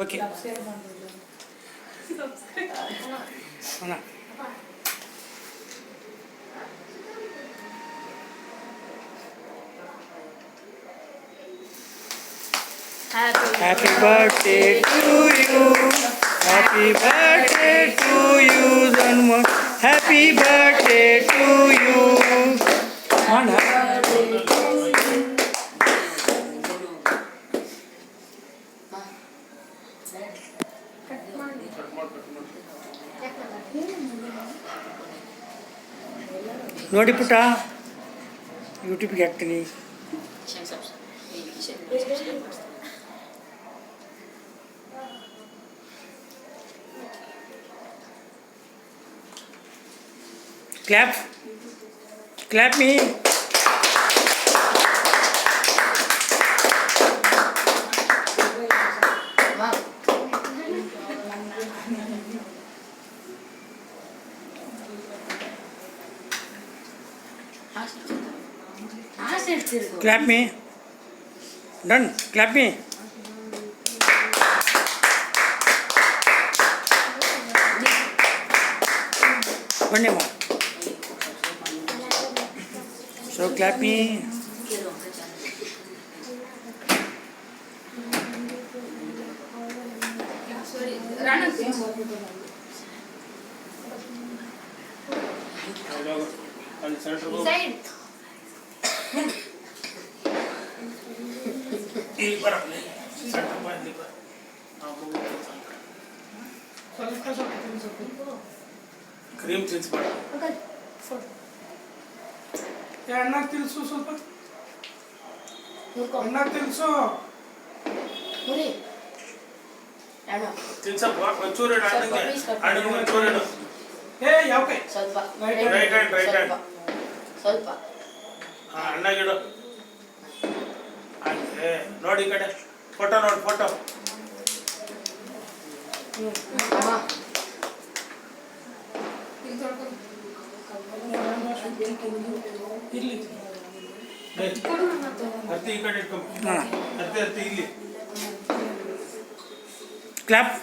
Okay Happy birthday to you. Happy birthday to you, Zanma. Happy birthday to you. ನೋಡಿ ಪುಟ್ಟ ಯೂಟ್ಯೂಬ್ಗೆ ಹಾಕ್ತೀನಿ clap clap me clap में done clap में पढ़ने वो सो क्लैप में ಸೈಡ್ ಇಲ್ಲಿ ಬರ ಸೆಂಟ್ರ್ ಬಾ ಇಲ್ಲಿ ಬಾ ಆ ಮಗು ಸ್ವಲ್ಪ ಸ್ವಲ್ಪ ಕ್ರೀಮ್ ತಿನ್ಸ್ಬೇಡ ಏ ಅಣ್ಣಾಗ ತಿನ್ಸು ಸ್ವಲ್ಪ ಅಣ್ಣಾಗ ತಿನ್ಸು ಮುರಿ ಅಣ್ಣ ತಿನ್ಸಪ್ಪ ಒಂಚೂರು ಇಡು ಸ್ವಲ್ಪ ಅಣ್ಣಂಗೆ piece cut ಅಣ್ಣಂಗೆ ಮಾಡಿ. ಒಂಚೂರು ಇಡು ಏ ಯಾವ ಕೈ ಸ್ವಲ್ಪ Right hand, right hand, right hand. ಸ್ವಲ್ಪ ಸ್ವಲ್ಪ ಹಾಂ ಅಣ್ಣಗಿಡು ಏ ನೋಡಿ ಕಡೆ. ಫೋಟೋ ನೋಡಿ ಫೋಟೋ. ಏ, ಈ ಕಡೆ ಇಟ್ಕೊಂಬ ಹಾಂ ಅರ್ತಿ ಅರ್ತಿ ಇಲ್ಲಿ. Clap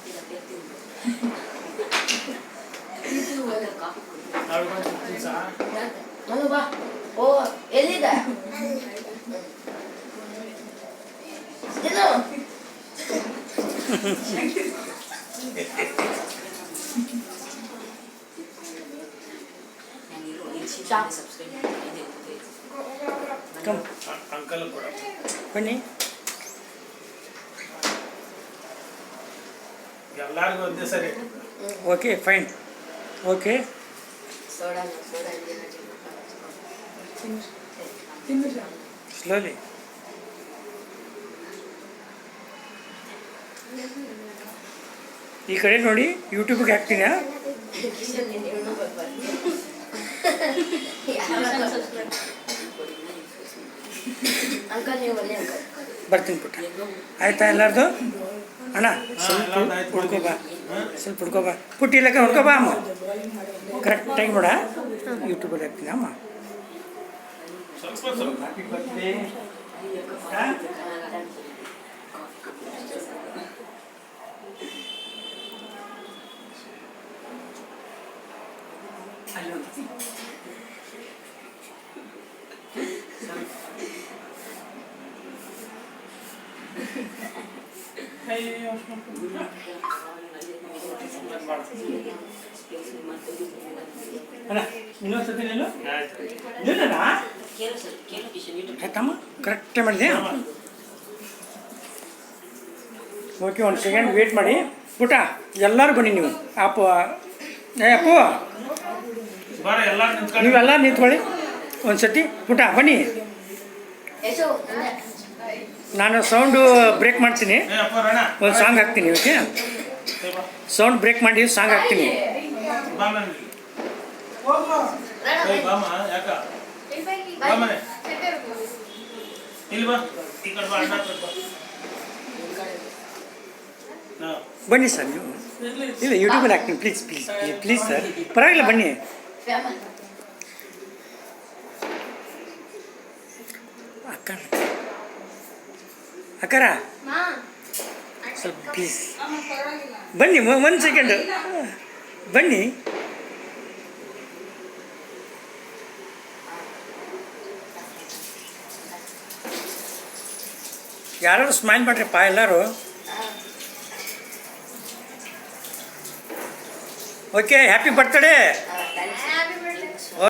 ಪುಟ್ಟ ನಾಳೆ ಬಂದು ತಿನ್ಸ ಮನು ಬಾ ಓ ಎಲ್ಲಿದೆ ತಿನ್ನು ಕಮ್ ಅಂಕಲ್ ಕೊಡ ಬನ್ನಿ ಎಲ್ಲಾರ್ಗೂ ಒಂದೇ ಸರಿ okay fine okay soda soda slowly ಈ ಕಡೆ ನೋಡಿ ಯೂಟ್ಯೂಬ್ಗೆ ಹಾಕ್ತೀನಿ ಬರ್ತೀನಿ ಪುಟ್ಟ. ಆಯ್ತಾ ಎಲ್ಲಾರ್ದು? ಅಣ್ಣ ಸ್ವಲ್ಪ ಎಲ್ಲಾರ್ದು ಆಯ್ತು. ಹುಡ್ಕೋಬಾ ಸ್ವಲ್ಪ ಹುಡ್ಕೋಬಾ ಪುಟ್ಟಿ ಇಲ್ಲಕ್ಕ ಹುಡ್ಕೋಬಾ ಅಮ್ಮ ಕರೆಕ್ಟಾಗಿ ಬಿಡ ಯೂಟ್ಯೂಬಲ್ಲಿ ಹಾಕ್ತೀನಿ ಅಮ್ಮ ಸ್ವಲ್ಪ ಇನ್ನೊಂದ್ಸತಿ ಆಯ್ತಮ್ಮ ಕರೆಕ್ಟೇ ಮಾಡಿದೆ ಓಕೆ ಒಂದು ಸೆಕೆಂಡ್ ವೇಟ್ ಮಾಡಿ. ಪುಟ ಎಲ್ಲರೂ ಬನ್ನಿ ನೀವು. ಅಪ್ಪ ಏ ಅಪ್ಪು. ನೀವೆಲ್ಲ ನಿಂತ್ಕೊಳ್ಳಿ. ಒಂದು ಸತಿ ಪುಟ ಬನ್ನಿ. ನಾನು ಸೌಂಡು ಬ್ರೇಕ್ ಮಾಡ್ತೀನಿ. ಅಪ್ಪ ರಣ. ಒಂದು ಸಾಂಗ್ ಹಾಕ್ತೀನಿ ಓಕೆ ಸೌಂಡ್ ಬ್ರೇಕ್ ಮಾಡಿ ಸಾಂಗ್ ಹಾಕ್ತೀನಿ. ಬನ್ನಿ ಸರ್ ನೀವು. ಇಲ್ಲ ಯೂಟ್ಯೂಬಲ್ಲಿ ಹಾಕ್ತೀನಿ. ಪ್ಲೀಸ್ ಪ್ಲೀಸ್ ಪ್ಲೀಸ್ ಸರ್ ಪರವಾಗಿಲ್ಲ, ಬನ್ನಿ. ಅಕ್ಕ ಅಕ್ಕರ? ಸ್ವಲ್ಪ ಪ್ಲೀಸ್ ಬನ್ನಿ ಒಂದು ಸೆಕೆಂಡ್ ಬನ್ನಿ. ಯಾರು ಸ್ಮೈಲ್ ಮಾಡ್ರಿಪ್ಪ ಎಲ್ಲರೂ? Okay happy birthday